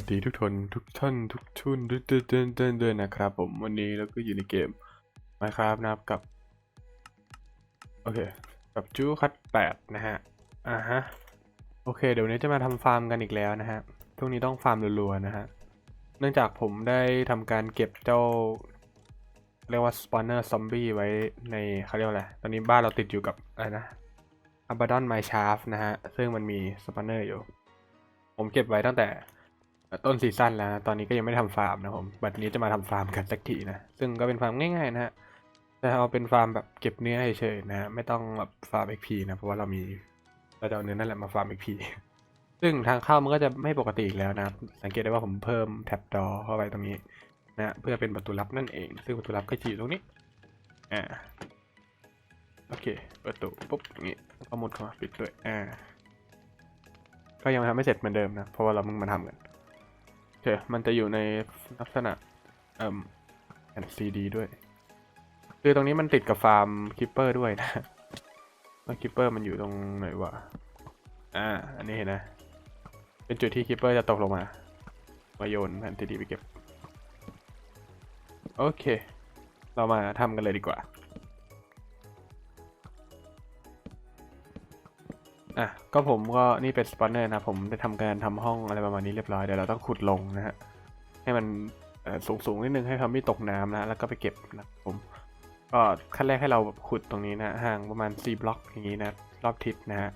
วัสดีทุกคนทุกท่านทุกทุนเดินเดินเดินเดินเดินนะครับผมวันนี้เราก็อยู่ในเกม Minecraft นะครับกับ โอเค กับจูคัตแปดนะฮะอ่าฮะโอเค เดี๋ยวนี้จะมาทำฟาร์มกันอีกแล้วนะฮะช่วงนี้ต้องฟาร์มรัวๆนะฮะเนื่องจากผมได้ทำการเก็บเจ้า เรียกว่าสปอนเนอร์ซอมบี้ไว้ในเขาเรียกว่าอะไรตอนนี้บ้านเราติดอยู่กับอะไรนะ Abaddon My Shaft นะฮะซึ่งมันมีสปอนเนอร์อยู่ ผมเก็บไว้ตั้งแต่ ต้นซีซั่นแล้วนะตอนนี้ก็ยังไม่ทำฟาร์มนะผมบัดนี้จะมาทำฟาร์มกันสักทีนะ ซึ่งก็เป็นฟาร์มง่ายๆนะฮะแต่เอาเป็นฟาร์มแบบเก็บเนื้อเฉยๆนะฮะไม่ต้องแบบฟาร์ม XP นะ เพราะว่าเรามีเราจะเอาเนื้อนั่นแหละมาฟาร์ม XP ซึ่งทางเข้ามันก็จะไม่ปกติแล้วนะ สังเกตได้ว่าผมเพิ่มแท็บดอเข้าไปตรงนี้นะเพื่อเป็นประตูลับนั่นเอง ซึ่งประตูลับก็จะอยู่ตรงนี้อ่าโอเคประตูปุ๊บอย่างนี้ก็มุดเข้ามาปิดด้วยอ่าก็ยังทำไม่เสร็จเหมือนเดิมนะเพราะว่าเราเพิ่งมาทำกัน เค มันจะอยู่ในลักษณะเอ่อแผ่นซีดีด้วย คือตรงนี้มันติดกับฟาร์มคิปเปอร์ด้วยนะว่าคิปเปอร์มันอยู่ตรงไหนวะ อ่า อันนี้เห็นนะ เป็นจุดที่คิปเปอร์จะตกลงมามาโยนแผ่นซีดีไปเก็บ โอเค เรามาทำกันเลยดีกว่า อะก็ผมก็นี่เป็นสปอนเนอร์นะผมได้ทำการทำห้องอะไรประมาณนี้เรียบร้อยเดี๋ยวเราต้องขุดลงนะฮะให้มันสูงสูงนิดนึงให้เขาไม่ตกน้ำนะแล้วก็ไปเก็บนะผมก็ขั้นแรกให้เราขุดตรงนี้นะห่างประมาณ4บล็อกอย่างนี้นะรอบทิศนะฮะ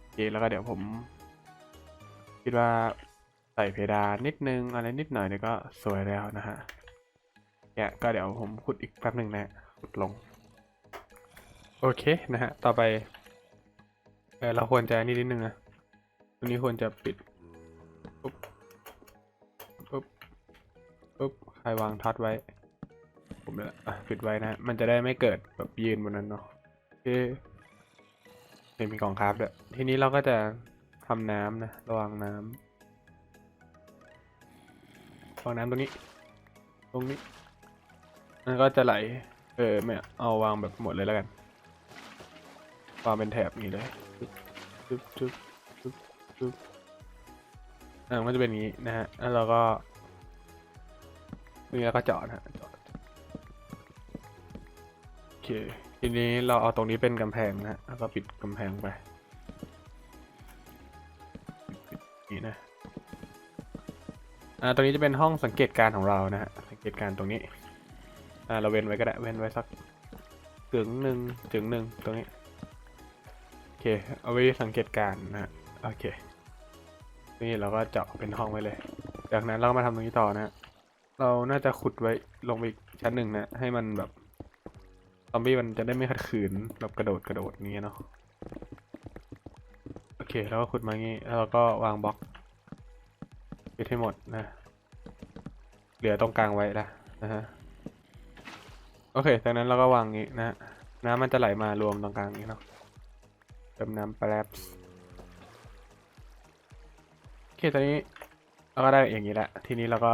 โอเคแล้วก็เดี๋ยวผมคิดว่าใส่เพดานนิดนึงอะไรนิดหน่อยเดี๋ยวก็สวยแล้วนะฮะเนี่ยก็เดี๋ยวผมขุดอีกแป๊บหนึ่งนะขุดลง โอเคนะฮะ ต่อไป เออเราควรจะนี่นิดนึงนะตรงนี้ควรจะปิดปุ๊บปุ๊บปุ๊บใครวางท็อตไว้ ผมเนี่ยอะปิดไว้นะ มันจะได้ไม่เกิดแบบยืนบนนั้นเนาะโอเคเห็นมีกล่องคราฟด้วยทีนี้เราก็จะทำน้ำนะระวังน้ำวางน้ำตรงนี้ ตรงนี้มันก็จะไหล เออไม่เอาวางแบบหมดเลยแล้วกัน วางเป็นแถบนี้เลย จุ๊บจุ๊บจุ๊บจุ๊บอ่ามันก็จะเป็นอย่างนี้นะฮะ แล้วเราก็นี่แล้วก็เจาะนะฮะเจาะโอเค ทีนี้เราเอาตรงนี้เป็นกำแพงนะฮะ แล้วก็ปิดกำแพงไปนี่นะ อ่า ตรงนี้จะเป็นห้องสังเกตการของเรานะฮะ สังเกตการตรงนี้ อ่า เราเว้นไว้ก็ได้ เว้นไว้สักถึงหนึ่งถึงหนึ่งตรงนี้ เคเอาไว้สังเกตการนะฮะโอเค นี่เราก็เจาะเป็นห้องไว้เลย จากนั้นเราก็มาทำตรงนี้ต่อนะเราน่าจะขุดไว้ลงไปอีกชั้นหนึ่งนะ ให้มันแบบซอมบี้มันจะได้ไม่ขัดขืนแบบกระโดดกระโดดอย่างเงี้เนาะโอเคแล้วก็ขุดมางี้แล้วเราก็วางบล็อกปิดให้หมดนะ เหลือตรงกลางไว้ละนะฮะโอเคจากนั้นเราก็วางงี้นะฮะน้ำมันจะไหลมารวมตรงกลางนี้เนาะ เติมน้ำแป๊บโอเคตอนนี้เราก็ได้อย่างนี้แหละ ทีนี้เราก็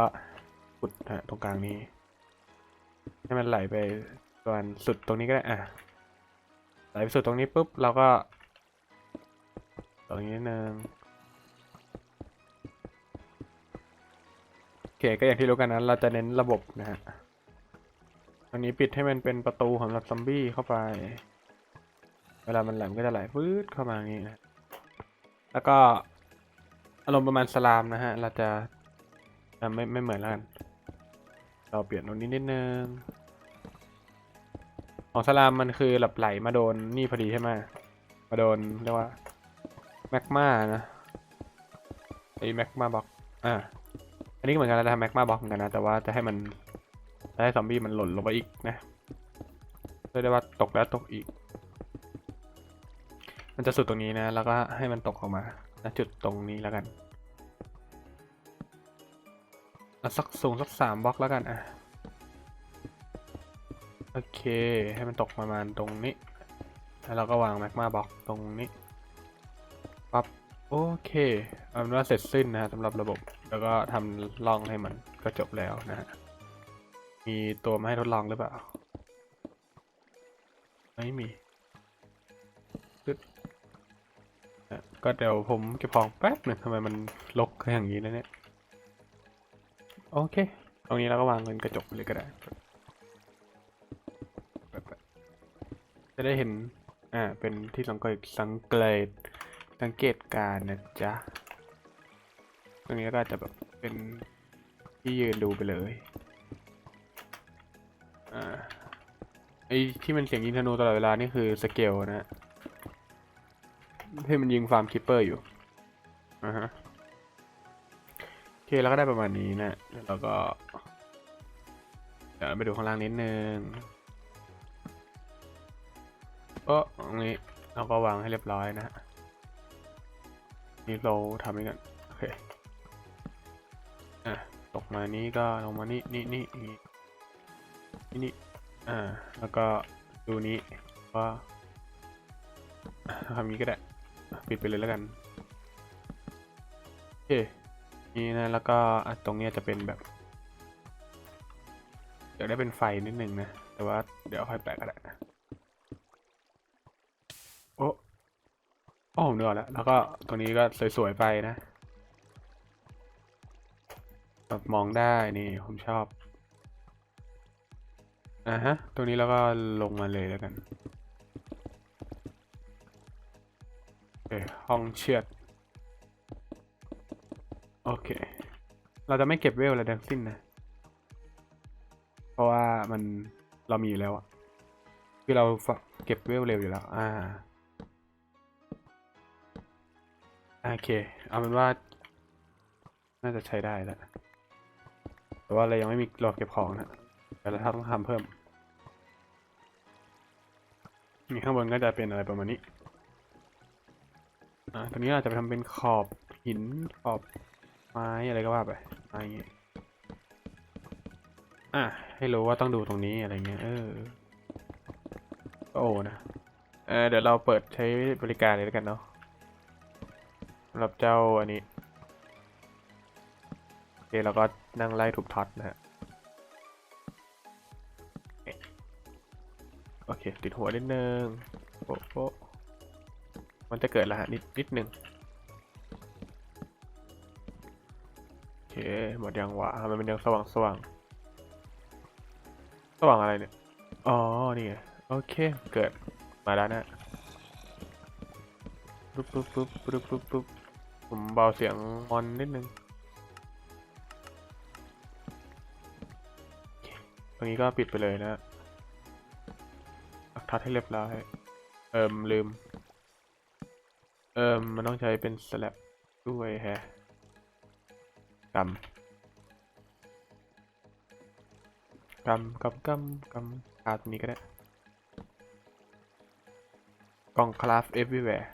ขุดนะตรงกลางนี้ ให้มันไหลไปประมาณสุดตรงนี้ก็ได้อะไหลไปสุดตรงนี้ปุ๊บเราก็ ตรงนี้นิดนึงโอเคก็อย่างที่รู้กันนะเราจะเน้นระบบนะฮะอันนี้ปิดให้มันเป็นประตูสำหรับซอมบี้เข้าไป เวลามันไหลมันก็จะไหลฟืดเข้ามาอย่างนี้นะ แล้วก็อารมณ์ประมาณสลามนะฮะ เราจะอะไม่ไม่เหมือนแล้วกัน เราเปลี่ยนตรงนี้นิดนึง ของสลามมันคือหลับไหลมาโดนนี่พอดีใช่ไหมมาโดนเรียกว่าแมกมานะไอแมกมาบ็อกอ่าอันนี้เหมือนกันเราจะทำแมกมาบ็อกเหมือนกันนะ แต่ว่าจะให้มันจะให้ซอมบี้มันหล่นลงไปอีกนะเรียกได้ว่าตกแล้วตกอีก มันจะสุดตรงนี้นะ แล้วก็ให้มันตกออกมาณจุดตรงนี้แล้วกันเอาสักสูงสักสามบล็อกแล้วกันอะโอเค ให้มันตกประมาณตรงนี้ แล้วเราก็วางแมกมาบล็อกตรงนี้ปั๊บโอเคเอาเป็นว่าเสร็จสิ้นนะฮะสำหรับระบบ แล้วก็ทำล่องให้มันก็จบแล้วนะฮะมีตัวมาให้ทดลองหรือเปล่า ไม่มี ก็เดี๋ยวผมเก็บของแป๊บหนึ่งทำไมมันลกอย่างนี้นะเนี่ย โอเค ตรงนี้เราก็วางเป็นกระจกไปเลยก็ได้ จะได้เห็น อ่า เป็นที่สังเกตสังเกตสังเกตการนะจ๊ะ ตรงนี้ก็จะแบบเป็นที่ยืนดูไปเลย อ่า ไอที่มันเสียงยิงธนูตลอดเวลานี่คือสเกลนะ ฮะที่มันยิงฟาร์มคิปเปอร์อยู่อ่าฮะโอเคเราก็ได้ประมาณนี้นะแล้วเราก็เดี๋ยวไปดูข้างล่างนิดนึงโอ้ตรงนี้เราก็วางให้เรียบร้อยนะฮะนี่เราทำให้กันโอเคอะตกมานี้ก็ลงมานี่นี่นี่อย่นี่นี่อ่าแล้วก็ดูนี้ว่าทำนี้ก็ได้ ปิดไปเลยแล้วกันโอเคนี่นะแล้วก็ตรงนี้จะเป็นแบบอยากได้เป็นไฟนิดนึงนะ แต่ว่าเดี๋ยวค่อยแปะก็ได้นะโอ้โอ้ผมนึกออกแล้วแล้วก็ตรงนี้ก็สวยๆไปนะแบบมองได้นี่ผมชอบอ่าฮะ ตรงนี้เราก็ลงมาเลยแล้วกัน ห้องเชือด โอเค เราจะไม่เก็บเวลอะไรทั้งสิ้นนะ เพราะว่ามันเรามีอยู่แล้วอะคือเราเก็บเวลเร็วอยู่แล้ว อ่า โอเค เอาเป็นว่า น่าจะใช้ได้แล้ว แต่ว่าเรายังไม่มีหลอเก็บของนะแต่เราต้องทำเพิ่มนี่ข้างบนก็จะเป็นอะไรประมาณนี้ อ่าตรงนี้อาจจะไปทำเป็นขอบหินขอบไม้อะไรก็ว่าไปไม้อย่างงี้ยอะให้รู้ว่าต้องดูตรงนี้อะไรเงี้ยเออโอนะเออเดี๋ยวเราเปิดใช้บริการเลยแล้วกันเนาะสำหรับเจ้าอันนี้โอเคเราก็นั่งไล่ถูกท็อตนะฮะโอเค ติดหัวนิดนึงโป๊ะโป๊ะ มันจะเกิดล้วฮะนิดนิดหนึ่งโอเคหมดยังวะทำไมมันยังสว่างสว่างสว่างอะไรเนี่ย อ๋อ นี่ไงโอเค เกิดมาแล้วนะปุ๊บปุ๊บปุ๊บปุ๊บปุ๊บปุ๊บผมเบาเสียงมอนนิดนึงตรงนี้ก็ปิดไปเลยนะปักทัดให้เรียบร้อยเอิมลืม เอิมมันต้องใช้เป็นสลับด้วยแฮะกำกำกำกำกำคาตรงนี้ก็ได้ กล่องคลาฟ everywhere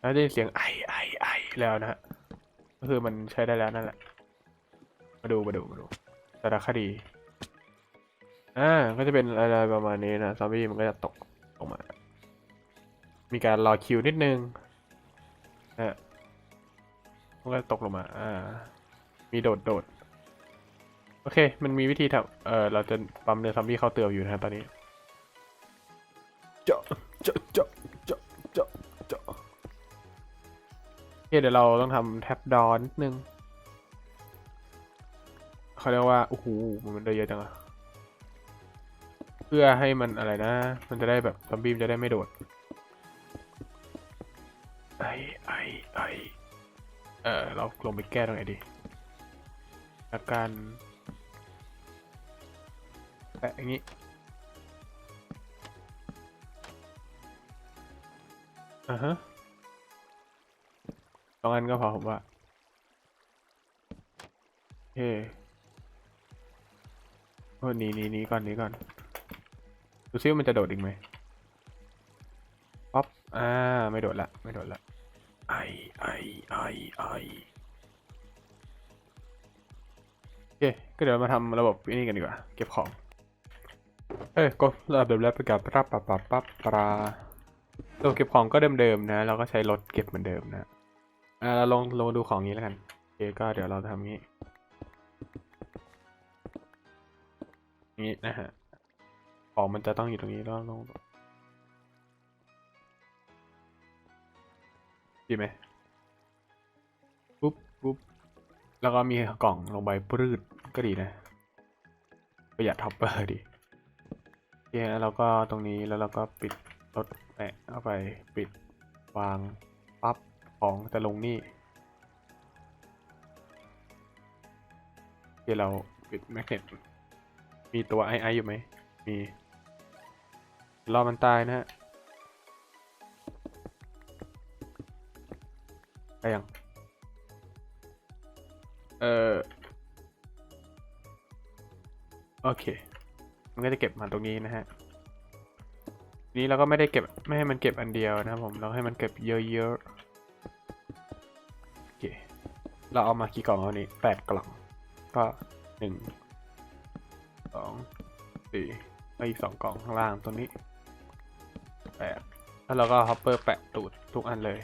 แล้วได้เสียงไอไอไอแล้วนะฮะ ก็คือมันใช้ได้แล้วนั่นแหละ มาดูมาดูมาดูสารคดี อ่า ก็จะเป็นอะไรประมาณนี้นะ ซอมบี้มันก็จะตกลงมา มีการรอคิวนิดนึง นะมันก็จะตกลงมา อ่า มีโดดโดด โอเค มันมีวิธีทำเออเราจะปั๊มเนื้อซอมบี้เข้าเตืออยู่นะตอนนี้ เจาะเจาะเจาะเจาะเจาะเจาะโอเคเดี๋ยวเราต้องทำแท็บดอนนิดนึงเขาเรียกว่า โอ้โห มันได้เยอะจังอะเพื่อให้มันอะไรนะ มันจะได้แบบซอมบี้มันจะได้ไม่โดด เออเราลงไปแก้ตรงไหนดีแล้วกันแปะอย่างนี้อ่าฮะสองอันก็พอผมว่าโอเคโอ้หนีหนีหนีก่อนหนีก่อน ดูซิว่ามันจะโดดอีกไหมป๊อปอ่า ไม่โดดละ ไม่โดดละ ไอ ไอ ก็เดี๋ยวมาทำระบบนี่กันดีกว่า เก็บของ เอ้ยก็ระบบแล้วไปกับรับปับปับปับปลาตัวเก็บของก็เดิมๆนะ เราก็ใช้รถเก็บเหมือนเดิมนะอ่าเราลองลองดูของนี้แล้วกันโอเคก็เดี๋ยวเราทำงี้นี้นะฮะของมันจะต้องอยู่ตรงนี้แล้วลงดีไหมปุ๊บปุ๊บ แล้วก็มีกล่องลงใบปรืดก็ดีนะ ประหยัดท็อปเปอร์ดีโอเคแล้วเราก็ตรงนี้แล้วเราก็ปิดรถแปะเข้าไปปิดวางปั๊บของจะลงนี่โอเคเราปิดแมกเนตมีตัวไอไออยู่ไหม มีรอมันตายนะฮะไปยัง โอเค มันก็จะเก็บมาตรงนี้นะฮะ นี้เราก็ไม่ได้เก็บไม่ให้มันเก็บอันเดียวนะครับผม เราให้มันเก็บเยอะๆ โอเค เราเอามากี่กล่องแล้วนี่แปดกล่อง ก็หนึ่งสองสี่แล้วอีกสองกล่องข้างล่างตรงนี้แปดแล้วเราก็ฮอปเปอร์แปะตูดทุกอันเลย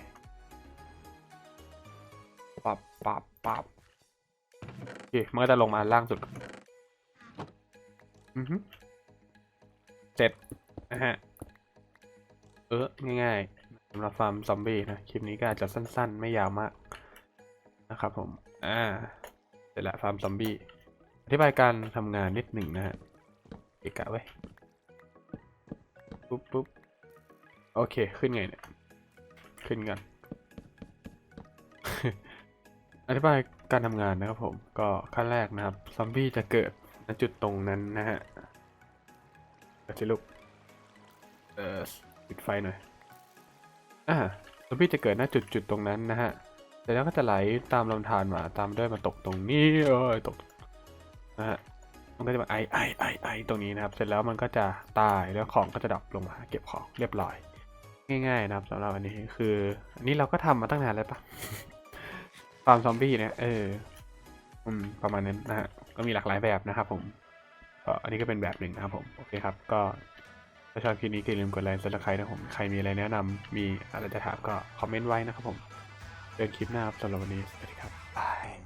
ปับปับปับโอเคมันก็จะลงมาล่างสุด อือฮึเสร็จนะฮะ เออง่ายๆสำหรับฟาร์มซอมบี้นะ คลิปนี้ก็อาจจะสั้น ๆ ไม่ยาวมากนะครับผม อ่า เสร็จละฟาร์มซอมบี้ อธิบายการทำงานนิดหนึ่งนะฮะเอกะไว้ปุ๊บปุ๊บโอเค ขึ้นไงเนี่ย ขึ้นกัน อธิบายการทำงานนะครับผม ก็ขั้นแรกนะครับ ซอมบี้จะเกิดณ จุดตรงนั้นนะฮะเดี๋ยวจะลุกเออปิดไฟหน่อย อ่าซอมบี้จะเกิดณจุดจุดตรงนั้นนะฮะเสร็จแล้วก็จะไหลตามลำธารมาตามด้วยมาตกตรงนี้เอ้ยตกนะฮะมันก็จะมาไอไอไอไอตรงนี้นะครับ เสร็จแล้วมันก็จะตายแล้วของก็จะดรอปลงมาเก็บของเรียบร้อย ง่ายๆนะครับสำหรับอันนี้คืออันนี้เราก็ทำมาตั้งนานแล้วปะฟาร์มซอมบี้เนี่ยเออประมาณนั้นนะฮะ ก็มีหลากหลายแบบนะครับผมก็อันนี้ก็เป็นแบบหนึ่งนะครับผมโอเคครับ ก็ถ้าชอบคลิปนี้ก็อย่าลืมกดไลค์ซับสไครต์นะครับผมใครมีอะไรแนะนำมีอะไรจะถามก็คอมเมนต์ไว้นะครับผมเจอกันคลิปหน้าครับสำหรับวันนี้สวัสดีครับบาย